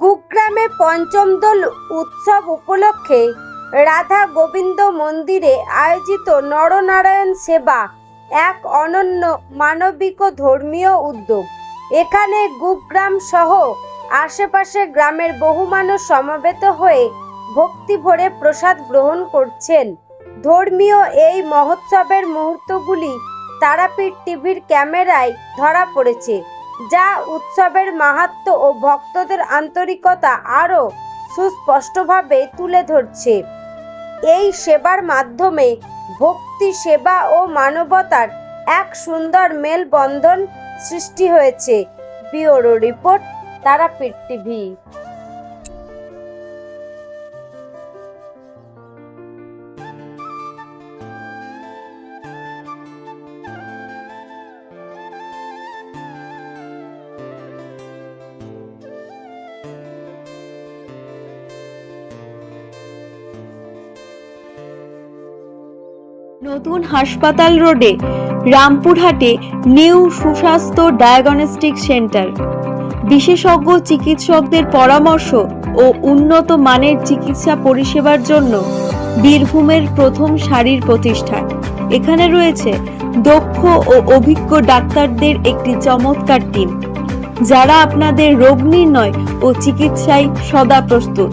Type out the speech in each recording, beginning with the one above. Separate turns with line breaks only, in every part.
গুগ্রামে পঞ্চম দোল উৎসব উপলক্ষে রাধা গোবিন্দ মন্দিরে আয়োজিত নরনারায়ণ সেবা, এক অনন্য মানবিক ও ধর্মীয় উদ্যোগ। এখানে গুগ্রাম সহ আশেপাশের গ্রামের বহু মানুষ সমবেত হয়ে ভক্তি ভরে প্রসাদ গ্রহণ করছেন। ধর্মীয় এই মহোৎসবের মুহূর্তগুলি তারাপীঠ টিভির ক্যামেরায় ধরা পড়েছে। যা উৎসবের মাহাত্ম ও ভক্তদের আন্তরিকতা আরও সুস্পষ্টভাবে তুলে ধরছে। এই সেবার মাধ্যমে ভক্তি, সেবা ও মানবতার এক সুন্দর মেলবন্ধন সৃষ্টি হয়েছে। Bureau report Tarapith TV.
নতুন হাসপাতাল রোডে, রামপুরহাটে নিউ সুস্বাস্থ্য ডায়াগনস্টিক সেন্টার। বিশেষজ্ঞ চিকিৎসকদের পরামর্শ ও উন্নত মানের চিকিৎসা পরিষেবার জন্য বীরভূমের প্রথম সারির প্রতিষ্ঠান। এখানে রয়েছে দক্ষ ও অভিজ্ঞ ডাক্তারদের একটি চমৎকার টিম, যারা আপনাদের রোগ নির্ণয় ও চিকিৎসায় সদা প্রস্তুত।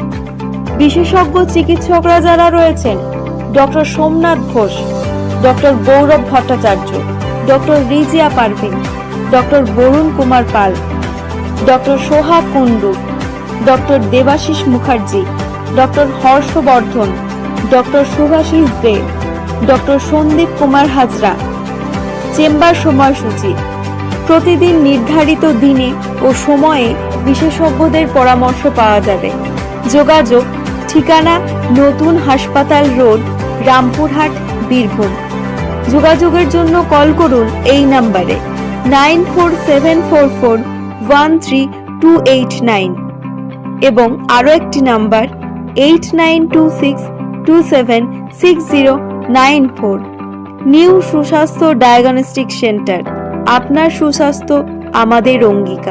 বিশেষজ্ঞ চিকিৎসকরা যারা রয়েছেন, doctor Somnath Ghosh doctor Gourab Bhattacharya, doctor Rizia Parvin doctor Barun Kumar Pal, doctor Soha Kundu doctor Debashis Mukherjee, doctor Harshavardhan, doctor Subhashis De, doctor Sandip Kumar Hazra. Chamber সময়সূচি। প্রতিদিন নির্ধারিত দিনে ও সময়ে বিশেষজ্ঞদের পরামর্শ পাওয়া যাবে। যোগাযোগ ঠিকানা নতুন হাসপাতাল রোড, রামপুরহাট, বীরভূম। যোগাযোগের জন্য কল করুন এই নাম্বারে nine four seven four four one three two eight nine এবং আরও একটি number eight nine two six two seven six zero nine four. New Suswasthya diagnostic centre, আপনার সুস্বাস্থ্য আমাদের অঙ্গীকার।